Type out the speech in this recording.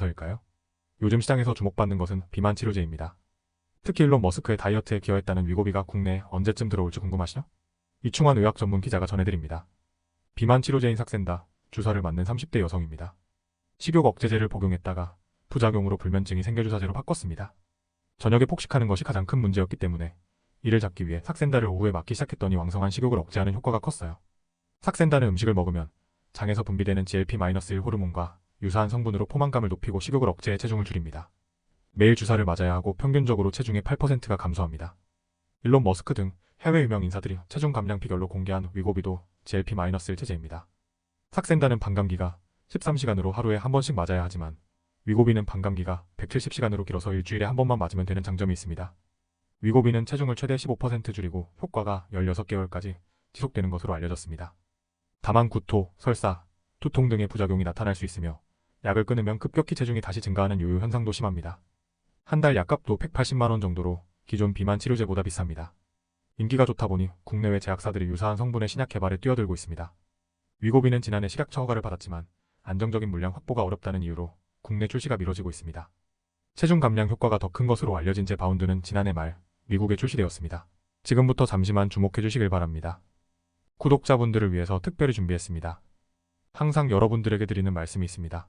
서일까요? 요즘 시장에서 주목받는 것은 비만 치료제입니다. 특히 일론 머스크의 다이어트에 기여했다는 위고비가 국내에 언제쯤 들어올지 궁금하시죠? 이충환 의학 전문 기자가 전해드립니다. 비만 치료제인 삭센다, 주사를 맞는 30대 여성입니다. 식욕 억제제를 복용했다가 부작용으로 불면증이 생겨 주사제로 바꿨습니다. 저녁에 폭식하는 것이 가장 큰 문제였기 때문에 이를 잡기 위해 삭센다를 오후에 맞기 시작했더니 왕성한 식욕을 억제하는 효과가 컸어요. 삭센다는 음식을 먹으면 장에서 분비되는 GLP-1 호르몬과 유사한 성분으로 포만감을 높이고 식욕을 억제해 체중을 줄입니다. 매일 주사를 맞아야 하고 평균적으로 체중의 8%가 감소합니다. 일론 머스크 등 해외 유명 인사들이 체중 감량 비결로 공개한 위고비도 GLP-1 체제입니다. 삭센다는 반감기가 13시간으로 하루에 한 번씩 맞아야 하지만 위고비는 반감기가 170시간으로 길어서 일주일에 한 번만 맞으면 되는 장점이 있습니다. 위고비는 체중을 최대 15% 줄이고 효과가 16개월까지 지속되는 것으로 알려졌습니다. 다만 구토, 설사, 두통 등의 부작용이 나타날 수 있으며 약을 끊으면 급격히 체중이 다시 증가하는 요요 현상도 심합니다. 한 달 약값도 180만원 정도로 기존 비만 치료제보다 비쌉니다. 인기가 좋다 보니 국내외 제약사들이 유사한 성분의 신약 개발에 뛰어들고 있습니다. 위고비는 지난해 식약처 허가를 받았지만 안정적인 물량 확보가 어렵다는 이유로 국내 출시가 미뤄지고 있습니다. 체중 감량 효과가 더 큰 것으로 알려진 제 바운드는 지난해 말 미국에 출시되었습니다. 지금부터 잠시만 주목해 주시길 바랍니다. 구독자분들을 위해서 특별히 준비했습니다. 항상 여러분들에게 드리는 말씀이 있습니다.